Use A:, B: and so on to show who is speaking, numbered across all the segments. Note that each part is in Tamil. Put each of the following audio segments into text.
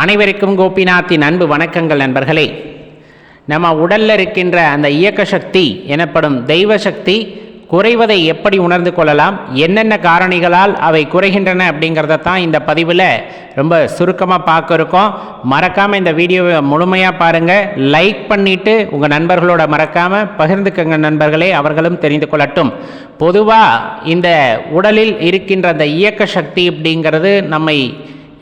A: அனைவருக்கும் கோபிநாத்தின் அன்பு வணக்கங்கள் நண்பர்களே. நம்ம உடலில் இருக்கின்ற அந்த இயக்க சக்தி எனப்படும் தெய்வ சக்தி குறைவதை எப்படி உணர்ந்து கொள்ளலாம்? என்னென்ன காரணிகளால் அவை குறைகின்றன அப்படிங்கிறத தான் இந்த பதிவில் ரொம்ப சுருக்கமாக பார்க்க இருக்கோம். மறக்காமல் இந்த வீடியோவை முழுமையாக பாருங்கள் லைக் பண்ணிவிட்டு உங்கள் நண்பர்களோட மறக்காமல் பகிர்ந்துக்கங்க நண்பர்களே. அவர்களும் தெரிந்து கொள்ளட்டும். பொதுவாக இந்த உடலில் இருக்கின்ற அந்த இயக்க சக்தி அப்படிங்கிறது நம்மை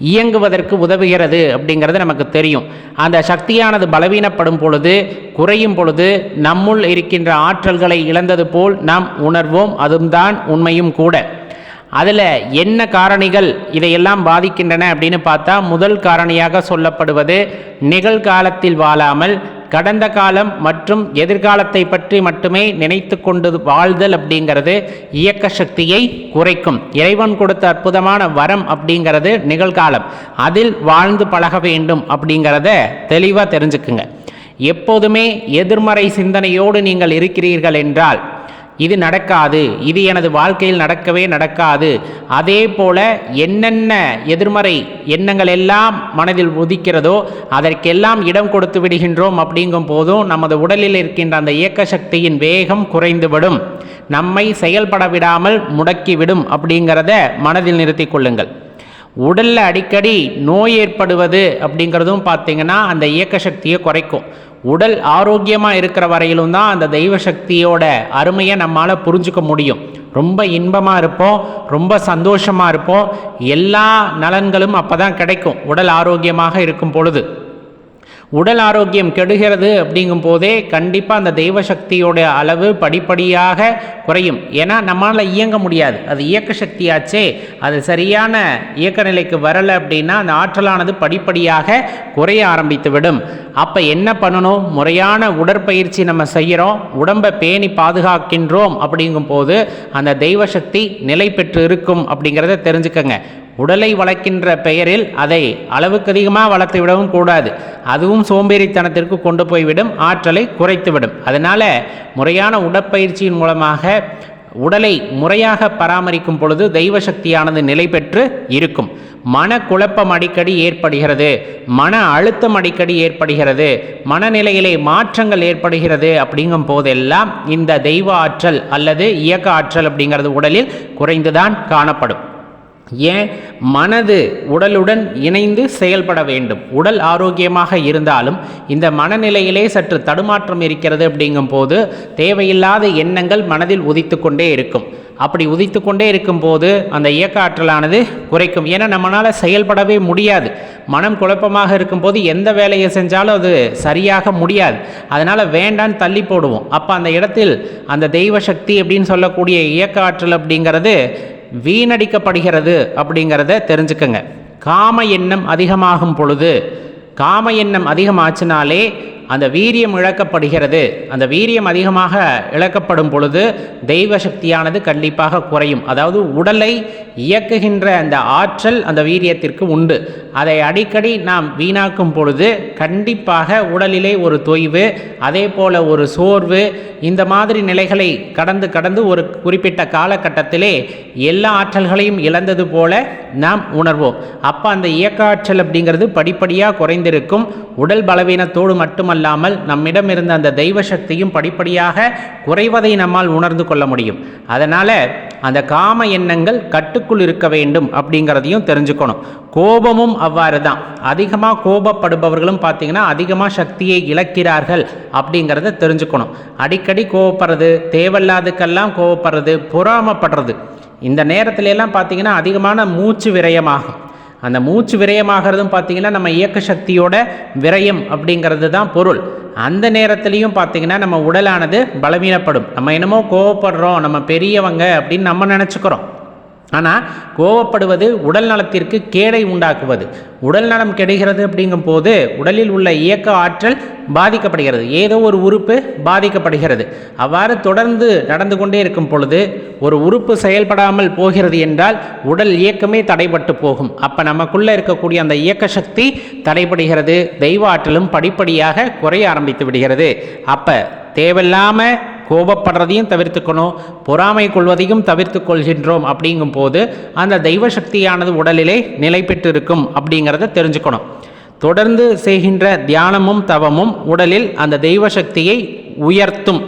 A: இயங்குவதற்கு உதவுகிறது அப்படிங்கிறது நமக்கு தெரியும். அந்த சக்தியானது பலவீனப்படும் பொழுது குறையும் பொழுது நம்முள் இருக்கின்ற ஆற்றல்களை இழந்தது போல் நாம் உணர்வோம். அதும்தான் உண்மையும் கூட. அதில் என்ன காரணிகள் இதையெல்லாம் பாதிக்கின்றன அப்படின்னு பார்த்தா முதல் காரணியாக சொல்லப்படுவது நிகழ்காலத்தில் வாழாமல் கடந்த காலம் மற்றும் எதிர்காலத்தை பற்றி மட்டுமே நினைத்து கொண்டு வாழ்தல் அப்படிங்கிறது இயக்க சக்தியை குறைக்கும். இறைவன் கொடுத்த அற்புதமான வரம் அப்படிங்கிறது நிகழ்காலம். அதில் வாழ்ந்து பழக வேண்டும் அப்படிங்கிறத தெளிவாக தெரிஞ்சுக்குங்க. எப்போதுமே எதிர்மறை சிந்தனையோடு நீங்கள் இருக்கிறீர்கள் என்றால் இது நடக்காது. இது எனது வாழ்க்கையில் நடக்கவே நடக்காது. அதே போல என்னென்ன எதிர்மறை எண்ணங்கள் எல்லாம் மனதில் உதிக்கிறதோ அதற்கெல்லாம் இடம் கொடுத்து விடுகின்றோம் அப்படிங்கும் போதும் நமது உடலில் இருக்கின்ற அந்த இயக்க சக்தியின் வேகம் குறைந்துவிடும். நம்மை செயல்பட விடாமல் முடக்கிவிடும் அப்படிங்கிறத மனதில் நிறுத்தி கொள்ளுங்கள். உடலில் அடிக்கடி நோய் ஏற்படுவது அப்படிங்கிறதும் பார்த்திங்கன்னா அந்த இயக்க சக்தியை குறைக்கும். உடல் ஆரோக்கியமாக இருக்கிற வரையிலும் தான் அந்த தெய்வ சக்தியோட அருமையை நம்மளால் புரிஞ்சுக்க முடியும். ரொம்ப இன்பமாக இருப்போம் ரொம்ப சந்தோஷமாக இருப்போம். எல்லா நலன்களும் அப்போ தான் கிடைக்கும். உடல் ஆரோக்கியமாக இருக்கும் பொழுது. உடல் ஆரோக்கியம் கெடுகிறது அப்படிங்கும் போதே கண்டிப்பாக அந்த தெய்வ சக்தியோட அளவு படிப்படியாக குறையும். ஏன்னா நம்மளால் இயங்க முடியாது. அது இயக்க சக்தியாச்சே. அது சரியான இயக்க நிலைக்கு வரலை அப்படின்னா அந்த ஆற்றலானது படிப்படியாக குறைய ஆரம்பித்து விடும் அப்போ என்ன பண்ணணும்? முறையான உடற்பயிற்சி நம்ம செய்கிறோம் உடம்பை பேணி பாதுகாக்கின்றோம் அப்படிங்கும் போது அந்த தெய்வ சக்தி நிலை பெற்று இருக்கும் அப்படிங்கிறத தெரிஞ்சுக்கங்க. உடலை வளர்க்கின்ற பெயரில் அதை அளவுக்கு அதிகமாக வளர்த்து விடவும் கூடாது. அதுவும் சோம்பேறித்தனத்திற்கு கொண்டு போய்விடும் ஆற்றலை குறைத்துவிடும். அதனால் முறையான உடற்பயிற்சியின் மூலமாக உடலை முறையாக பராமரிக்கும் பொழுது தெய்வ சக்தியானது நிலை பெற்று இருக்கும். மன குழப்பம் அடிக்கடி ஏற்படுகிறது. மன அழுத்தம் அடிக்கடி ஏற்படுகிறது. மனநிலையிலே மாற்றங்கள் ஏற்படுகிறது அப்படிங்கும் போதெல்லாம் இந்த தெய்வ ஆற்றல் அல்லது இயக்க ஆற்றல் அப்படிங்கிறது உடலில் குறைந்துதான் காணப்படும். ஏன்? மனது உடலுடன் இணைந்து செயல்பட வேண்டும். உடல் ஆரோக்கியமாக இருந்தாலும் இந்த மனநிலையிலே சற்று தடுமாற்றம் இருக்கிறது அப்படிங்கும் போது தேவையில்லாத எண்ணங்கள் மனதில் உதித்து கொண்டே இருக்கும். அப்படி உதித்து கொண்டே இருக்கும்போது அந்த இயக்க ஆற்றலானது குறைக்கும். ஏன்னா நம்மளால் செயல்படவே முடியாது. மனம் குழப்பமாக இருக்கும்போது எந்த வேலையை செஞ்சாலும் அது சரியாக முடியாது. அதனால் வேண்டான்னு தள்ளி போடுவோம். அப்போ அந்த இடத்தில் அந்த தெய்வ சக்தி அப்படின்னு சொல்லக்கூடிய இயக்க ஆற்றல் அப்படிங்கிறது வீணடிக்கப்படுகிறது அப்படிங்கிறத தெரிஞ்சுக்கங்க. காம எண்ணம் அதிகமாகும் பொழுது காம எண்ணம் அதிகமாச்சுனாலே அந்த வீரியம் இழக்கப்படுகிறது. அந்த வீரியம் அதிகமாக இழக்கப்படும் பொழுது தெய்வ சக்தியானது கண்டிப்பாக குறையும். அதாவது உடலை இயக்குகின்ற அந்த ஆற்றல் அந்த வீரியத்திற்கு உண்டு. அதை அடிக்கடி நாம் வீணாக்கும் பொழுது கண்டிப்பாக உடலிலே ஒரு தொய்வு அதே போல் ஒரு சோர்வு இந்த மாதிரி நிலைகளை கடந்து கடந்து ஒரு குறிப்பிட்ட காலகட்டத்திலே எல்லா ஆற்றல்களையும் இழந்தது போல நாம் உணர்வோம். அப்போ அந்த இயக்க ஆற்றல் அப்படிங்கிறது படிப்படியாக குறைந்திருக்கும். உடல் பலவீனத்தோடு மட்டுமல்லாமல் நம்மிடம் இருந்த அந்த தெய்வ சக்தியும் படிப்படியாக குறைவதை நம்மால் உணர்ந்து கொள்ள முடியும். அதனால் அந்த காம எண்ணங்கள் கட்டுக்குள் இருக்க வேண்டும் அப்படிங்கிறதையும் தெரிஞ்சுக்கணும். கோபமும் அவ்வாறு தான் அதிகமாக கோபப்படுபவர்களும் பார்த்தீங்கன்னா அதிகமாக சக்தியை இழக்கிறார்கள் அப்படிங்கிறத தெரிஞ்சுக்கணும். அடிக்கடி கோவப்படுறது தேவையில்லாதுக்கெல்லாம் கோவப்படுறது பொறாமப்படுறது. இந்த நேரத்துல எல்லாம் பார்த்தீங்கன்னா அதிகமான மூச்சு விரயமாகும். அந்த மூச்சு விரயமாகிறதும் பார்த்தீங்கன்னா நம்ம இயக்க சக்தியோட விரயம் அப்படிங்கிறது தான் பொருள். அந்த நேரத்துலையும் பார்த்தீங்கன்னா நம்ம உடலானது பலவீனப்படும். நம்ம என்னமோ கோவப்படுறோம் நம்ம பெரியவங்க அப்படின்னு நம்ம நினச்சிக்கிறோம். ஆனால் கோவப்படுவது உடல் நலத்திற்கு கேடை உண்டாக்குவது. உடல் நலம் கெடுகிறது அப்படிங்கும் போது உடலில் உள்ள இயக்க ஆற்றல் பாதிக்கப்படுகிறது. ஏதோ ஒரு உறுப்பு பாதிக்கப்படுகிறது. அவ்வாறு தொடர்ந்து நடந்து கொண்டே இருக்கும் பொழுது ஒரு உறுப்பு செயல்படாமல் போகிறது என்றால் உடல் இயக்கமே தடைபட்டு போகும். அப்போ நமக்குள்ளே இருக்கக்கூடிய அந்த இயக்க சக்தி தடைபடுகிறது. தெய்வ ஆற்றலும் படிப்படியாக குறைய ஆரம்பித்து விடுகிறது. அப்போ தேவையில்லாமல் கோபப்படுறதையும் தவிர்த்துக்கணும் பொறாமை கொள்வதையும் தவிர்த்து கொள்கின்றோம் அப்படிங்கும்போது அந்த தெய்வ சக்தியானது உடலிலே நிலை பெற்று இருக்கும் அப்படிங்கிறத தெரிஞ்சுக்கணும். தொடர்ந்து செய்கின்ற தியானமும் தவமும் உடலில் அந்த தெய்வ சக்தியை உயர்த்தும்.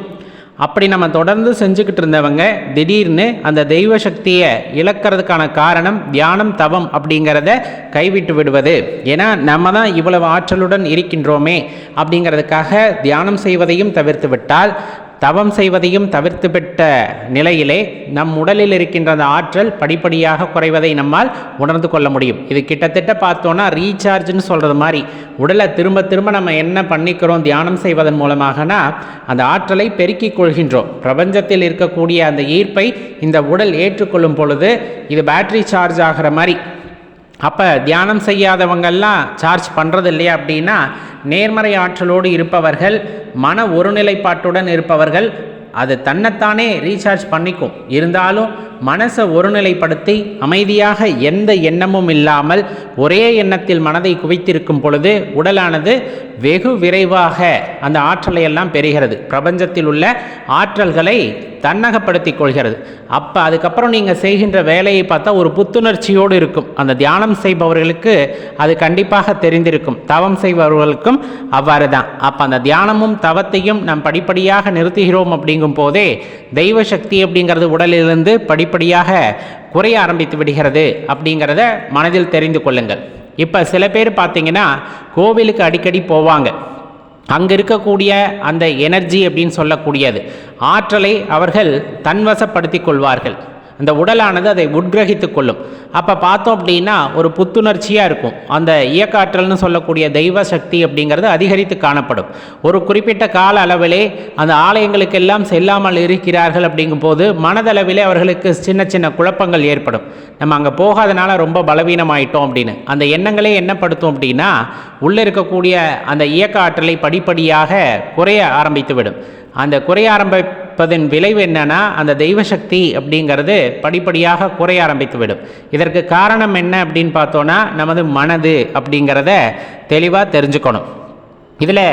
A: அப்படி நம்ம தொடர்ந்து செஞ்சுக்கிட்டு இருந்தவங்க திடீர்னு அந்த தெய்வ சக்தியை இழக்கிறதுக்கான காரணம் தியானம் தவம் அப்படிங்கிறத கைவிட்டு விடுவது. ஏன்னா நம்ம தான் இவ்வளவு ஆற்றலுடன் இருக்கின்றோமே அப்படிங்கிறதுக்காக தியானம் செய்வதையும் தவிர்த்து விட்டால் தவம் செய்வதையும் தவிர்த்துவிட்ட நிலையிலே நம் உடலில் இருக்கின்ற அந்த ஆற்றல் படிப்படியாக குறைவதை நம்மால் உணர்ந்து கொள்ள முடியும். இது கிட்டத்தட்ட பார்த்தோன்னா ரீசார்ஜ்னு சொல்கிறது மாதிரி. உடலை திரும்ப திரும்ப நம்ம என்ன பண்ணிக்கிறோம் தியானம் செய்வதன் மூலமாகனா அந்த ஆற்றலை பெருக்கிக் கொள்கின்றோம். பிரபஞ்சத்தில் இருக்கக்கூடிய அந்த ஈர்ப்பை இந்த உடல் ஏற்றுக்கொள்ளும் பொழுது இது பேட்டரி சார்ஜ் ஆகிற மாதிரி அப்போ தியானம் செய்யாதவங்கெல்லாம் சார்ஜ் பண்ணுறது இல்லையா அப்படின்னா நேர்மறை ஆற்றலோடு இருப்பவர்கள் மன ஒருநிலைப்பாட்டுடன் இருப்பவர்கள் அது தன்னைத்தானே ரீசார்ஜ் பண்ணிக்கும். இருந்தாலும் மனசை ஒருநிலைப்படுத்தி அமைதியாக எந்த எண்ணமும் இல்லாமல் ஒரே எண்ணத்தில் மனதை குவித்திருக்கும் பொழுது உடலானது வெகு விரைவாக அந்த ஆற்றலை எல்லாம் பெறுகிறது. பிரபஞ்சத்தில் உள்ள ஆற்றல்களை தன்னகப்படுத்தி கொள்கிறது. அப்போ அதுக்கப்புறம் நீங்கள் செய்கின்ற வேலையை பார்த்தா ஒரு புத்துணர்ச்சியோடு இருக்கும். அந்த தியானம் செய்பவர்களுக்கு அது கண்டிப்பாக தெரிந்திருக்கும். தவம் செய்பவர்களுக்கும் அவ்வாறு தான். அப்போ அந்த தியானமும் தவத்தையும் நாம் படிப்படியாக நிறுத்துகிறோம் அப்படிங்கும் போதே தெய்வ சக்தி அப்படிங்கிறது உடலிலிருந்து படிப்படியாக குறைய ஆரம்பித்து விடுகிறது அப்படிங்கிறத மனதில் தெரிந்து கொள்ளுங்கள். இப்போ சில பேர் பார்த்தீங்கன்னா கோவிலுக்கு அடிக்கடி போவாங்க. அங்கே இருக்கக்கூடிய அந்த எனர்ஜி அப்படின்னு சொல்லக்கூடியது. ஆற்றலை அவர்கள் தன்வசப்படுத்தி கொள்வார்கள். அந்த உடலானது அதை உட்கிரகித்து கொள்ளும். அப்போ பார்த்தோம் அப்படின்னா ஒரு புத்துணர்ச்சியாக இருக்கும். அந்த இயக்காற்றல்னு சொல்லக்கூடிய தெய்வ சக்தி அப்படிங்கிறது அதிகரித்து காணப்படும். ஒரு குறிப்பிட்ட கால அளவிலே அந்த ஆலயங்களுக்கெல்லாம் செல்லாமல் இருக்கிறார்கள் அப்படிங்கும்போது மனதளவிலே அவர்களுக்கு சின்ன சின்ன குழப்பங்கள் ஏற்படும். நம்ம அங்கே போகாதனால ரொம்ப பலவீனமாயிட்டோம் அப்படின்னு. அந்த எண்ணங்களே என்னப்படுத்தும் அப்படின்னா உள்ளே இருக்கக்கூடிய அந்த இயக்க ஆற்றலை படிப்படியாக குறைய ஆரம்பித்துவிடும். அந்த குறைய ஆரம்ப ஆரம்பிப்பதன் விளைவு என்னன்னா அந்த தெய்வ சக்தி அப்படிங்கிறது படிப்படியாக குறைய ஆரம்பித்து விடும் இதற்கு காரணம் என்ன அப்படின்னு பார்த்தோன்னா நமது மனது அப்படிங்கிறத தெளிவாக தெரிஞ்சுக்கணும். இதில்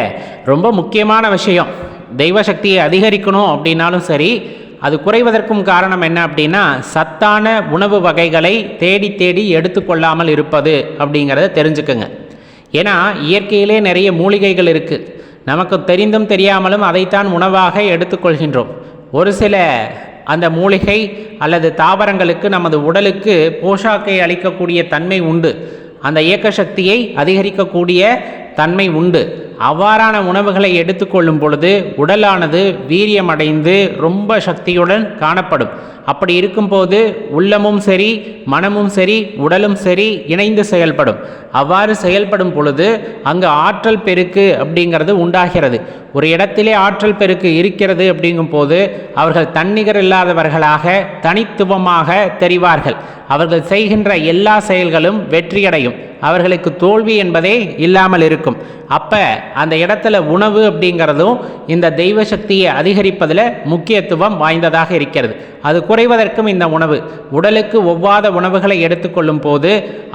A: ரொம்ப முக்கியமான விஷயம் தெய்வ சக்தியை அதிகரிக்கணும் அப்படின்னாலும் சரி அது குறைவதற்கும் காரணம் என்ன அப்படின்னா சத்தான உணவு வகைகளை தேடி தேடி எடுத்துக்கொள்ளாமல் இருப்பது அப்படிங்கிறத தெரிஞ்சுக்குங்க. ஏன்னா இயற்கையிலே நிறைய மூலிகைகள் இருக்குது நமக்கு தெரிந்தும் தெரியாமலும் அதைத்தான் உணவாக எடுத்துக்கொள்கின்றோம். ஒரு சில அந்த மூலிகை அல்லது தாவரங்களுக்கு நமது உடலுக்கு போஷாக்கை அளிக்கக்கூடிய தன்மை உண்டு. அந்த இயக்க சக்தியை அதிகரிக்கக்கூடிய தன்மை உண்டு. அவ்வாறான உணவுகளை எடுத்துக்கொள்ளும் பொழுது உடலானது வீரியமடைந்து ரொம்ப சக்தியுடன் காணப்படும். அப்படி இருக்கும்போது உள்ளமும் சரி மனமும் சரி உடலும் சரி இணைந்து செயல்படும். அவ்வாறு செயல்படும் பொழுது அங்கு ஆற்றல் பெருக்கு அப்படிங்கிறது உண்டாகிறது. ஒரு இடத்திலே ஆற்றல் பெருக்கு இருக்கிறது அப்படிங்கும் போது அவர்கள் தன்னிகர் இல்லாதவர்களாக தனித்துவமாக தெரிவார்கள். அவர்கள் செய்கின்ற எல்லா செயல்களும் வெற்றியடையும். அவர்களுக்கு தோல்வி என்பதே இல்லாமல் இருக்கும். அப்போ அந்த இடத்துல உணவு அப்படிங்கிறதும் இந்த தெய்வ சக்தியை அதிகரிப்பதில் முக்கியத்துவம் வாய்ந்ததாக இருக்கிறது. அது குறைவதற்கும் இந்த உணவு. உடலுக்கு ஒவ்வாத உணவுகளை எடுத்துக்கொள்ளும் போது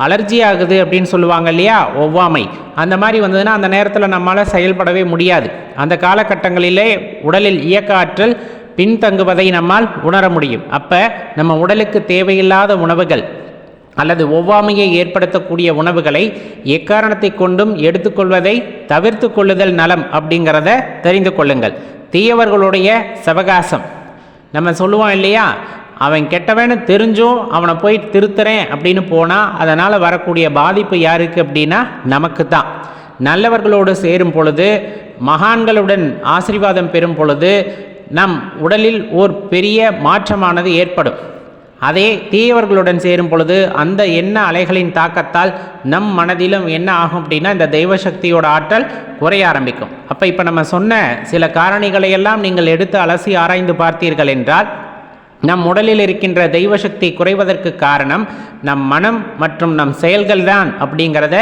A: அலர்ஜி ஆகுது அப்படின்னு சொல்லுவாங்க இல்லையா? ஒவ்வாமை. அந்த மாதிரி வந்ததுன்னா அந்த நேரத்தில் நம்மளால் செயல்படவே முடியாது. அந்த காலகட்டங்களிலே உடலில் இயக்க ஆற்றல் பின்தங்குவதை நம்மால் உணர முடியும். அப்போ நம்ம உடலுக்கு தேவையில்லாத உணவுகள் அல்லது ஒவ்வாமையை ஏற்படுத்தக்கூடிய உணவுகளை எக்காரணத்தை கொண்டும் எடுத்துக்கொள்வதை தவிர்த்து கொள்ளுதல் நலம் அப்படிங்கிறத தெரிந்து கொள்ளுங்கள். தீயவர்களுடைய சவகாசம். நம்ம சொல்லுவோம் இல்லையா? அவன் கெட்டவன்னு தெரிஞ்சும் அவனை போய் திருத்துறேன் அப்படின்னு போனால் அதனால் வரக்கூடிய பாதிப்பு யாருக்கு அப்படின்னா நமக்கு தான் நல்லவர்களோடு சேரும் பொழுது மகான்களுடன் ஆசீர்வாதம் பெறும் பொழுது நம் உடலில் ஓர் பெரிய மாற்றமானது ஏற்படும். அதே தீயவர்களுடன் சேரும் பொழுது அந்த எண்ண அலைகளின் தாக்கத்தால் நம் மனதிலும் என்ன ஆகும் அப்படின்னா இந்த தெய்வ சக்தியோட ஆற்றல் குறைய ஆரம்பிக்கும். அப்போ இப்போ நம்ம சொன்ன சில காரணிகளை எல்லாம் நீங்கள் எடுத்து அலசி ஆராய்ந்து பார்த்தீர்கள் என்றால் நம் உடலில் இருக்கின்ற தெய்வ சக்தி குறைவதற்கு காரணம் நம் மனம் மற்றும் நம் செயல்கள் தான் அப்படிங்கிறத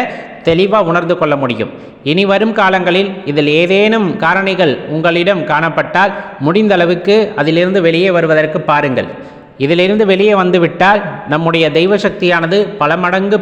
A: தெளிவாக உணர்ந்து கொள்ள முடியும். இனி வரும் காலங்களில் இதில் ஏதேனும் காரணிகள் உங்களிடம் காணப்பட்டால் முடிந்த அளவுக்கு அதிலிருந்து வெளியே வருவதற்கு பாருங்கள். இதிலிருந்து வெளியே வந்துவிட்டால் நம்முடைய தெய்வ சக்தியானது பல மடங்கு